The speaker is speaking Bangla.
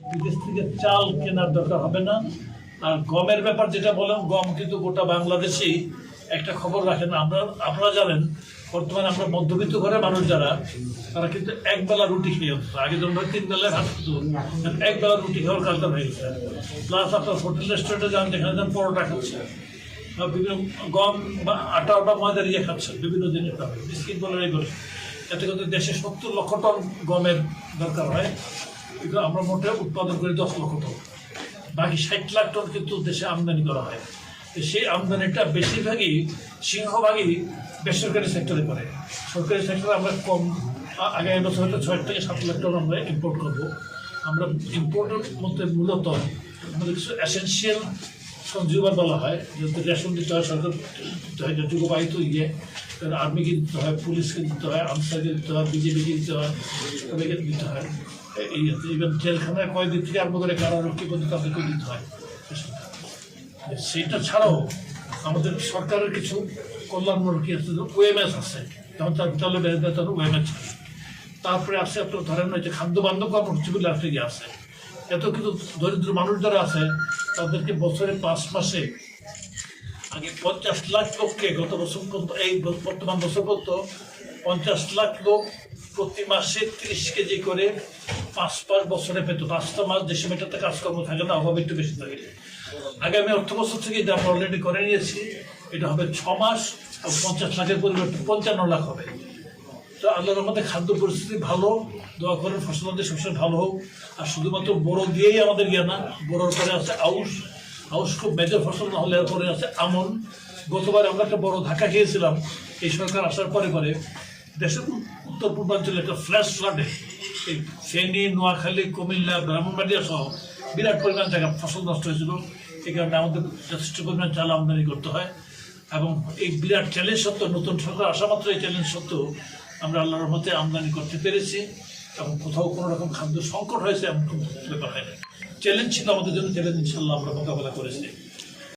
বিদেশ থেকে চাল কেনার দরকার হবে না। আর গমের ব্যাপার যেটা বললাম, গম কিন্তু গোটা বাংলাদেশেই একটা খবর রাখেন আমরা, আপনারা জানেন, বর্তমানে আমরা মধ্যবিত্ত ঘরের মানুষ যারা, তারা কিন্তু এক বেলা রুটি খেয়ে হতো আগে যেমন তিন বেলায় ভাত খেত এক বেলা রুটি খাওয়ার কালটা হয়ে গেছে। প্লাস আপনার হোটেল রেস্টুরেন্টে যান, যেখানে যান পরোটা খাচ্ছে। বা বিভিন্ন গম বা আটা বা ময়দা দিয়ে খাচ্ছে, বিভিন্ন জিনিস বিস্কিট বলে এগুলো এতে কিন্তু দেশে সত্তর লক্ষ টন গমের দরকার হয়। কিন্তু আমরা মোটে উৎপাদন করি দশ লক্ষ টন। বাকি ষাট লাখ টন কিন্তু দেশে আমদানি করা হয়। সেই আমদানিটা বেশিরভাগই সিংহভাগই বেসরকারি সেক্টরে করে। সরকারি সেক্টরে আমরা কম আগামী বছর হয়তো ছয় থেকে সাত লাখ টন আমরা ইম্পোর্ট করব। আমরা ইম্পোর্টের মধ্যে মূলত আমাদের কিছু অ্যাসেন্সিয়াল কনজিউমার বলা হয়, যেহেতু রেশন দিতে হয়, সরকার যুগবাহিত ইয়ে। আর্মিকে দিতে হয় পুলিশকে দিতে হয়, আনসারকে দিতে হয় বিজেপিকে দিতে হয়, সবাইকে দিতে হয়। ইভেন জেলখানায় কয়েকদিন থেকে আরম্ভ করে কারারক্ষী পর্যন্ত তাদেরকে দিতে হয়। সেইটা ছাড়াও আমাদের সরকারের কিছু কল্যাণমূলক আছে ওএমএস আছে, যেমন তার বিদ্যালয় বেতন ওএমএস তারপরে আছে আপনার ধরেন যে খাদ্য বান্ধব কর্মসূচিগুলো আছে যে আছে, এত কিন্তু দরিদ্র মানুষ যারা আছে, তাদেরকে বছরে পাঁচ মাসে আগে পঞ্চাশ লাখ লোককে গত বছর পর্যন্ত, এই বর্তমান বছর পর্যন্ত পঞ্চাশ লাখ লোক প্রতি মাসে তিরিশ কেজি করে পাঁচ পাঁচ বছরে পেত পাঁচটা মাস দেশে মেটাতে কাজকর্ম থাকে না, অভাব একটু বেশি থাকে। আগামী অর্থ বছর থেকে এটা আমরা অলরেডি করে নিয়েছি। এটা হবে ছ মাস পঞ্চাশ লাখের পরিবর্তে পঞ্চান্ন লাখ হবে। তো আল্লাহর মধ্যে খাদ্য পরিস্থিতি ভালো, দোয়া করেন, ফসল আমাদের সবসময় ভালো হোক। আর শুধুমাত্র বড় দিয়েই আমাদের ইয়ে না, বড়োর পরে আছে আউশ। আউশ খুব মেজর ফসল না হলে পরে আছে আমন। গতবার আমরা একটা বড় ধাক্কা খেয়েছিলাম, এই সরকার আসার পরে পরে দেশের উত্তর পূর্বাঞ্চলে একটা ফ্ল্যাশ ফ্লাডে ফেনী নোয়াখালী, কুমিল্লা, ব্রাহ্মণবাড়িয়া সহ বিরাট পরিমাণ জায়গা ফসল নষ্ট হয়েছিল এই কারণে আমাদের যথেষ্ট পরিমাণ চাল আমদানি করতে হয় এবং এই বিরাট চ্যালেঞ্জ সত্ত্বেও নতুন সরকার আসা মাত্র এই চ্যালেঞ্জ সত্ত্বেও আমরা আল্লাহর মধ্যে আমদানি করতে পেরেছি এবং কোথাও কোনো রকম খাদ্য সংকট হয়েছে এমন কোনো ব্যাপার হয় না চ্যালেঞ্জ ছিল আমাদের জন্য চ্যালেঞ্জ ইনশাল্লাহ আমরা মোকাবেলা করেছি।